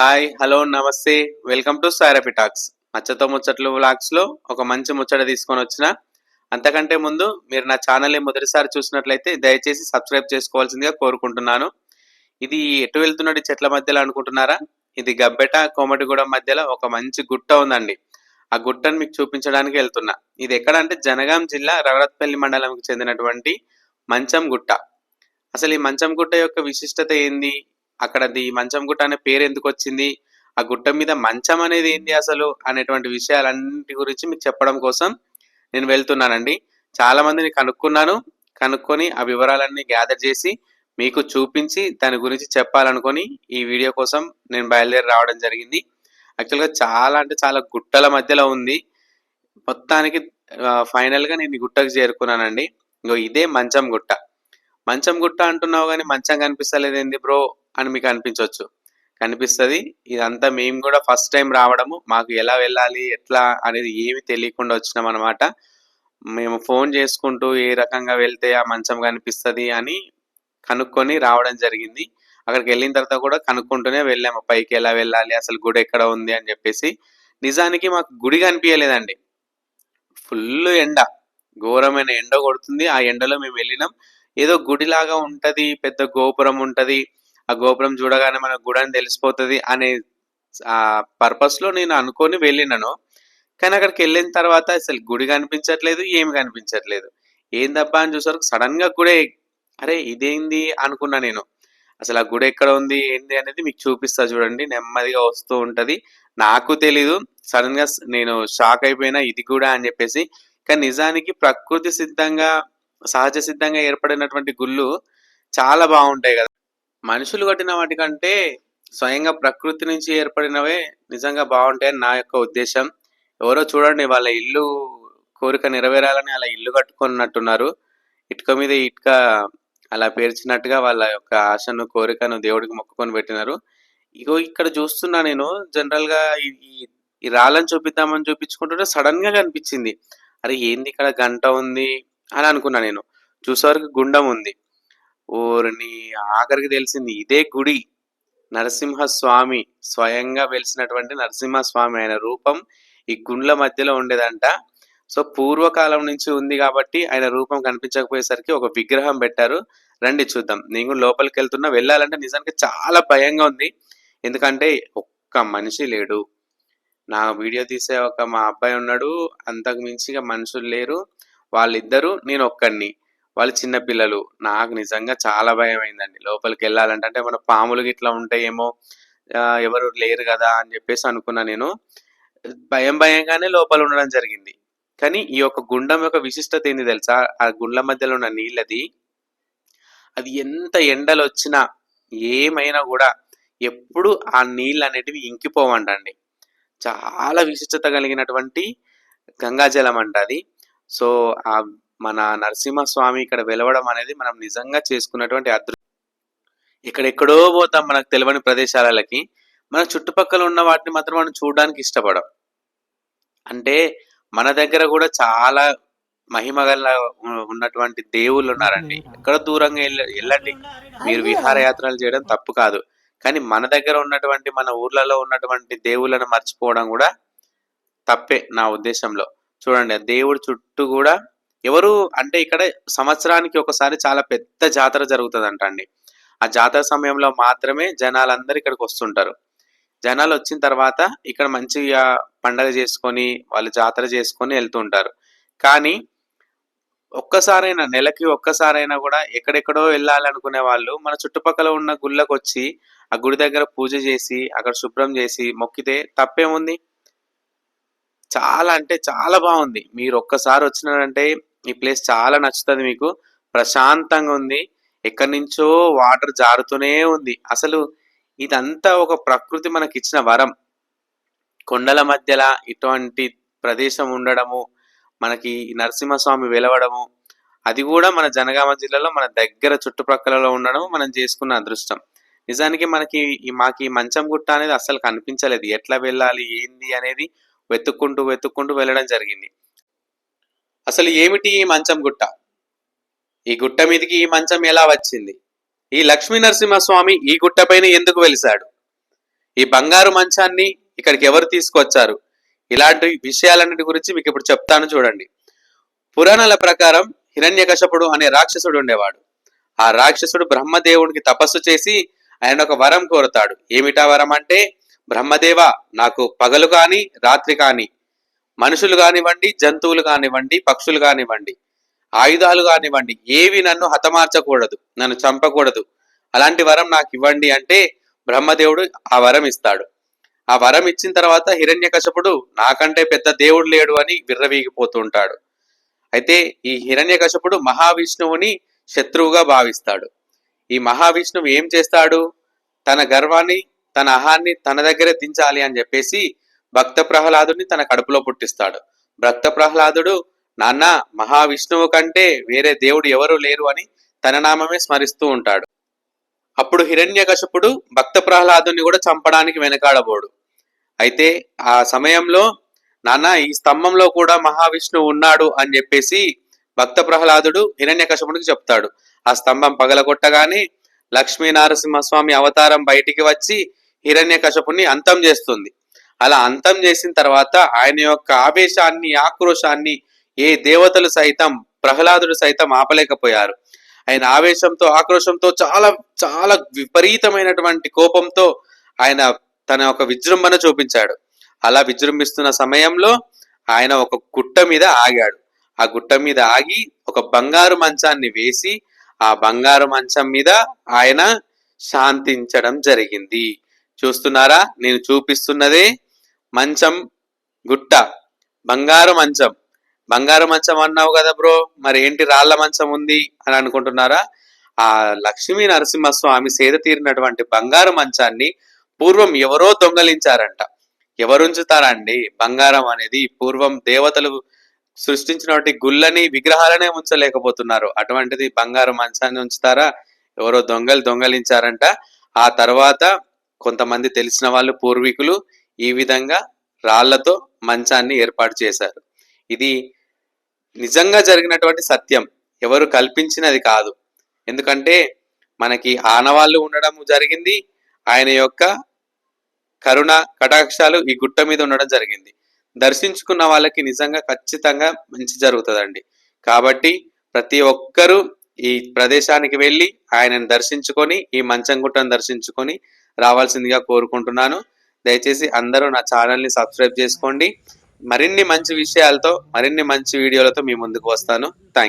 Hi hello నమస్తే. Welcome to సారపి talks మచ్చతో ముచ్చట్లు వ్లాగ్స్లో ఒక మంచి ముచ్చట తీసుకొని వచ్చిన. అంతకంటే ముందు మీరు నా ఛానల్ని మొదటిసారి చూసినట్లయితే దయచేసి సబ్స్క్రైబ్ చేసుకోవాల్సిందిగా కోరుకుంటున్నాను. ఇది ఎటు వెళ్తున్నది చెట్ల మధ్యలో అనుకుంటున్నారా? ఇది గబ్బెట కోమటిగూడెం మధ్యలో ఒక మంచి గుట్ట ఉందండి. ఆ గుట్టను మీకు చూపించడానికి వెళ్తున్నా. ఇది ఎక్కడ అంటే జనగాం జిల్లా రగడత్పల్లి మండలంకి చెందినటువంటి మంచం గుట్ట. అసలు ఈ మంచం గుట్ట యొక్క విశిష్టత ఏంది? అక్కడ ది మంచం గుట్ట అనే పేరు ఎందుకు వచ్చింది? ఆ గుట్ట మీద మంచం అనేది ఏంది అసలు? అనేటువంటి విషయాలన్నిటి గురించి మీకు చెప్పడం కోసం నేను వెళ్తున్నానండి. చాలా మందిని కనుక్కున్నాను. కనుక్కొని ఆ వివరాలన్నీ గ్యాదర్ చేసి మీకు చూపించి దాని గురించి చెప్పాలనుకొని ఈ వీడియో కోసం నేను బయలుదేరి రావడం జరిగింది. యాక్చువల్గా చాలా అంటే చాలా గుట్టల మధ్యలో ఉంది. మొత్తానికి ఫైనల్గా నేను ఈ గుట్టకు చేరుకున్నానండి. ఇంకో ఇదే మంచం గుట్ట. మంచం గుట్ట అంటున్నావు కానీ మంచం కనిపిస్తలేదు ఏంది బ్రో అని మీకు అనిపించవచ్చు కనిపిస్తుంది. ఇదంతా మేము కూడా ఫస్ట్ టైం రావడము. మాకు ఎలా వెళ్ళాలి ఎట్లా అనేది ఏమి తెలియకుండా వచ్చినాం అనమాట మేము ఫోన్ చేసుకుంటూ ఏ రకంగా వెళ్తే ఆ మంచం కనిపిస్తుంది అని కనుక్కొని రావడం జరిగింది. అక్కడికి వెళ్ళిన తర్వాత కూడా కనుక్కుంటూనే వెళ్ళాము. పైకి ఎలా వెళ్ళాలి అసలు గుడి ఎక్కడ ఉంది అని చెప్పేసి. నిజానికి మాకు గుడి కనిపించలేదండి ఫుల్ ఎండ. ఘోరమైన ఎండ కొడుతుంది. ఆ ఎండలో మేము వెళ్ళినాం. ఏదో గుడిలాగా ఉంటది పెద్ద గోపురం ఉంటది. ఆ గోపురం చూడగానే మన గుడి అని తెలిసిపోతుంది అనే ఆ పర్పస్లో నేను అనుకొని వెళ్ళినాను. కానీ అక్కడికి వెళ్ళిన తర్వాత అసలు గుడి కనిపించట్లేదు ఏమి కనిపించట్లేదు. ఏందబ్బా అని చూసరికి సడన్గా గుడే అరే ఇదేంది అనుకున్నా నేను. అసలు ఆ గుడి ఎక్కడ ఉంది ఏంటి అనేది మీకు చూపిస్తా చూడండి నెమ్మదిగా వస్తూ ఉంటది. నాకు తెలీదు సడన్గా నేను షాక్ అయిపోయినా ఇది కూడా అని చెప్పేసి. కానీ నిజానికి ప్రకృతి సిద్ధంగా సహజ సిద్ధంగా ఏర్పడినటువంటి గుళ్ళు చాలా బాగుంటాయి కదా. మనుషులు కట్టిన వాటికంటే స్వయంగా ప్రకృతి నుంచి ఏర్పడినవే నిజంగా బాగుంటాయని నా యొక్క ఉద్దేశం. ఎవరో చూడండి వాళ్ళ ఇల్లు కోరిక నెరవేరాలని అలా ఇల్లు కట్టుకున్నట్టున్నారు. ఇటుక మీద ఇటుక అలా పేర్చినట్టుగా వాళ్ళ యొక్క ఆశను కోరికను దేవుడికి మొక్కుకొని పెట్టినారు. ఇగో ఇక్కడ చూస్తున్నా నేను జనరల్గా ఈ రాళ్ళని చూపిద్దామని చూపించుకుంటుంటే సడన్గా కనిపించింది. అరే ఏంది ఇక్కడ గంట ఉంది? అని అనుకున్నా నేను. చూసేవరకు గుండం ఉంది. ఓరిని ఆఖరికి తెలిసింది ఇదే గుడి. నరసింహస్వామి స్వయంగా వెలిసినటువంటి నరసింహస్వామి ఆయన రూపం ఈ గుండ్ల మధ్యలో ఉండేదంట. సో పూర్వకాలం నుంచి ఉంది కాబట్టి ఆయన రూపం కనిపించకపోయేసరికి ఒక విగ్రహం పెట్టారు. రండి చూద్దాం. నేను కూడా లోపలికి వెళ్తున్నా. వెళ్ళాలంటే నిజానికి చాలా భయంగా ఉంది. ఎందుకంటే ఒక్క మనిషి లేడు. నా వీడియో తీసే ఒక మా అబ్బాయి ఉన్నాడు. అంతకు మించిగా మనుషులు లేరు. వాళ్ళిద్దరూ నేను ఒక్కడిని వాళ్ళు చిన్నపిల్లలు నాకు నిజంగా చాలా భయం అయిందండి లోపలికి వెళ్ళాలంటే అంటే మన పాములు గిట్లా ఉంటాయేమో ఎవరు లేరు కదా అని చెప్పేసి అనుకున్నా నేను. భయం భయంగానే లోపల ఉండడం జరిగింది. కానీ ఈ యొక్క గుండం యొక్క విశిష్టత ఏంది తెలుసా? ఆ గుండ్ల మధ్యలో ఉన్న నీళ్ళది అది ఎంత ఎండలు వచ్చినా ఏమైనా కూడా ఎప్పుడు ఆ నీళ్ళు అనేటివి ఇంకిపోవంటండి. చాలా విశిష్టత కలిగినటువంటి గంగాజలం అంట అది. సో ఆ మన నరసింహస్వామి ఇక్కడ వెలవడం అనేది మనం నిజంగా చేసుకున్నటువంటి అదృష్టం. ఇక్కడెక్కడో పోతాం మనకు తెలియని ప్రదేశాలకి. మన చుట్టుపక్కల ఉన్న వాటిని మాత్రం మనం చూడడానికి ఇష్టపడం. అంటే మన దగ్గర కూడా చాలా మహిమ గల ఉ- ఉన్నటువంటి దేవుళ్ళు ఉన్నారండి. ఎక్కడ దూరంగా వెళ్ళ- వెళ్ళండి మీరు విహారయాత్రలు చేయడం తప్పు కాదు. కానీ మన దగ్గర ఉన్నటువంటి మన ఊర్లలో ఉన్నటువంటి దేవుళ్ళను మర్చిపోవడం కూడా తప్పే నా ఉద్దేశంలో. చూడండి దేవుడి చుట్టూ కూడా ఎవరు అంటే ఇక్కడ సంవత్సరానికి ఒకసారి చాలా పెద్ద జాతర జరుగుతుందంట అండి ఆ జాతర సమయంలో మాత్రమే జనాలందరూ ఇక్కడికి వస్తుంటారు. జనాలు వచ్చిన తర్వాత ఇక్కడ మంచిగా పండగ చేసుకొని వాళ్ళు జాతర చేసుకొని వెళ్తుంటారు. కానీ ఒక్కసారైనా నెలకి ఒక్కసారైనా కూడా ఎక్కడెక్కడో వెళ్ళాలనుకునే వాళ్ళు మన చుట్టుపక్కల ఉన్న గుళ్ళకు వచ్చి ఆ గుడి దగ్గర పూజ చేసి అక్కడ శుభ్రం చేసి మొక్కితే తప్పేముంది? చాలా అంటే చాలా బాగుంది. మీరు ఒక్కసారి వచ్చినారంటే ఈ ప్లేస్ చాలా నచ్చుతుంది మీకు. ప్రశాంతంగా ఉంది. ఎక్కడి నుంచో వాటర్ జారుతూనే ఉంది. అసలు ఇదంతా ఒక ప్రకృతి మనకి ఇచ్చిన వరం. కొండల మధ్యలో ఇటువంటి ప్రదేశం ఉండడము మనకి నరసింహస్వామి వెలవడము అది కూడా మన జనగామ జిల్లాలో మన దగ్గర చుట్టుప్రక్కలలో ఉండడం మనం చేసుకున్న అదృష్టం. నిజానికి మనకి మాకు ఈ మంచం గుట్ట అనేది అసలు కనిపించలేదు. ఎట్లా వెళ్ళాలి ఏంది అనేది వెతుక్కుంటూ వెతుక్కుంటూ వెళ్ళడం జరిగింది. అసలు ఏమిటి ఈ మంచం గుట్ట? ఈ గుట్ట మీదకి ఈ మంచం ఎలా వచ్చింది? ఈ లక్ష్మీ నరసింహస్వామి ఈ గుట్టపైన ఎందుకు వెలిశాడు? ఈ బంగారు మంచాన్ని ఇక్కడికి ఎవరు తీసుకొచ్చారు? ఇలాంటి విషయాలన్నిటి గురించి మీకు ఇప్పుడు చెప్తాను చూడండి. పురాణాల ప్రకారం హిరణ్యకశపుడు అనే రాక్షసుడు ఉండేవాడు. ఆ రాక్షసుడు బ్రహ్మదేవునికి తపస్సు చేసి ఆయన ఒక వరం కోరుతాడు. ఏమిటా వరం అంటే బ్రహ్మదేవ నాకు పగలు కాని రాత్రి కాని మనుషులు కానివ్వండి జంతువులు కానివ్వండి పక్షులు కానివ్వండి ఆయుధాలు కానివ్వండి ఏవి నన్ను హతమార్చకూడదు నన్ను చంపకూడదు అలాంటి వరం నాకు ఇవ్వండి అంటే బ్రహ్మదేవుడు ఆ వరం ఇస్తాడు. ఆ వరం ఇచ్చిన తర్వాత హిరణ్యకశపుడు నాకంటే పెద్ద దేవుడు లేడు అని విర్రవీగిపోతూ ఉంటాడు అయితే ఈ హిరణ్యకశపుడు మహావిష్ణువుని శత్రువుగా భావిస్తాడు. ఈ మహావిష్ణువు ఏం చేస్తాడు? తన గర్వాన్ని తన అహాన్ని తన దగ్గరే దించాలి అని చెప్పేసి భక్త ప్రహ్లాదుని తన కడుపులో పుట్టిస్తాడు. భక్త ప్రహ్లాదుడు నాన్న మహావిష్ణువు కంటే వేరే దేవుడు ఎవరు లేరు అని తన నామమే స్మరిస్తూ ఉంటాడు. అప్పుడు హిరణ్యకశపుడు భక్త ప్రహ్లాదుని కూడా చంపడానికి వెనకాడబోడు. అయితే ఆ సమయంలో నాన్న ఈ స్తంభంలో కూడా మహావిష్ణువు ఉన్నాడు అని చెప్పేసి భక్త ప్రహ్లాదుడు హిరణ్యకశపుడికి చెప్తాడు. ఆ స్తంభం పగలగొట్టగానే లక్ష్మీ నరసింహస్వామి అవతారం బయటికి వచ్చి హిరణ్యకశపుని అంతం చేస్తుంది. అలా అంతం చేసిన తర్వాత ఆయన యొక్క ఆవేశాన్ని ఆక్రోశాన్ని ఏ దేవతలు సైతం ప్రహ్లాదుడు సైతం ఆపలేకపోయారు. ఆయన ఆవేశంతో ఆక్రోశంతో చాలా చాలా విపరీతమైనటువంటి కోపంతో ఆయన తన ఒక విజృంభణ చూపించాడు. అలా విజృంభిస్తున్న సమయంలో ఆయన ఒక గుట్ట మీద ఆగాడు. ఆ గుట్ట మీద ఆగి ఒక బంగారు మంచాన్ని వేసి ఆ బంగారు మంచం మీద ఆయన శాంతించడం జరిగింది. చూస్తున్నారా? నేను చూపిస్తున్నదే మంచం గుట్ట బంగారు మంచం. బంగారు మంచం అన్నావు కదా బ్రో మరి ఏంటి రాళ్ళ మంచం ఉంది అని అనుకుంటున్నారా? ఆ లక్ష్మీ నరసింహస్వామి సేద తీరినటువంటి బంగారు మంచాన్ని పూర్వం ఎవరో దొంగలించారంట. ఎవరుంచుతారండి? బంగారం అనేది పూర్వం దేవతలు సృష్టించినటువంటి గుళ్ళని విగ్రహాలనే ఉంచలేకపోతున్నారు. అటువంటిది బంగారు మంచాన్ని ఉంచుతారా? ఎవరో దొంగలు దొంగలించారంట. ఆ తర్వాత కొంతమంది తెలిసిన వాళ్ళు పూర్వీకులు ఈ విధంగా రాళ్ళతో మంచాన్ని ఏర్పాటు చేశారు. ఇది నిజంగా జరిగినటువంటి సత్యం. ఎవరు కల్పించినది కాదు. ఎందుకంటే మనకి ఆనవాళ్ళు ఉండడం జరిగింది. ఆయన యొక్క కరుణ కటాక్షాలు ఈ గుట్ట మీద ఉండడం జరిగింది. దర్శించుకున్న వాళ్ళకి నిజంగా ఖచ్చితంగా మంచి జరుగుతుందండి. కాబట్టి ప్రతి ఒక్కరూ ఈ ప్రదేశానికి వెళ్ళి ఆయనను దర్శించుకొని ఈ మంచం గుట్టను దర్శించుకొని రావాల్సిందిగా కోరుకుంటున్నాను. దయచేసి అందరూ నా ఛానల్ని సబ్స్క్రైబ్ చేసుకోండి. మరిన్ని మంచి విషయాలతో మరిన్ని మంచి వీడియోలతో మీ ముందుకు వస్తాను. థ్యాంక్